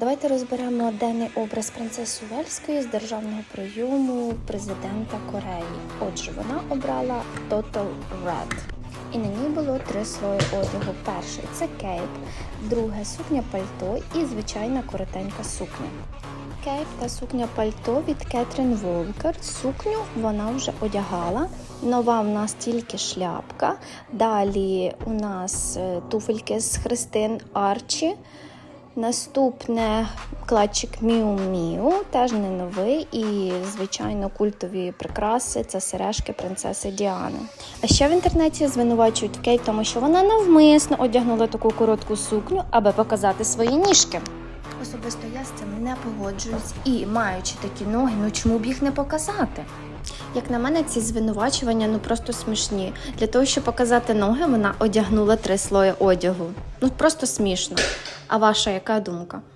Давайте розберемо денний образ принцеси Уельської з державного прийому президента Кореї. Отже, вона обрала Total Red. І на ній було три слої одягу. Перший це кейп, друге сукня пальто і звичайна коротенька сукня. Кейп та сукня пальто від Кетрін Волкер. Сукню вона вже одягала. Нова в нас тільки шляпка. Далі у нас е, туфельки з Христин Арчі. Наступне кладчик Міу Міу, теж не новий, і звичайно культові прикраси це сережки принцеси Діани. А ще в інтернеті звинувачують Кейт, тому що вона навмисно одягнула таку коротку сукню, аби показати свої ніжки. Особисто я з цим не погоджуюсь і маючи такі ноги, ну чому б їх не показати? Як на мене, ці звинувачування ну просто смішні. Для того, щоб показати ноги, вона одягнула три слої одягу. Ну просто смішно. А ваша яка думка?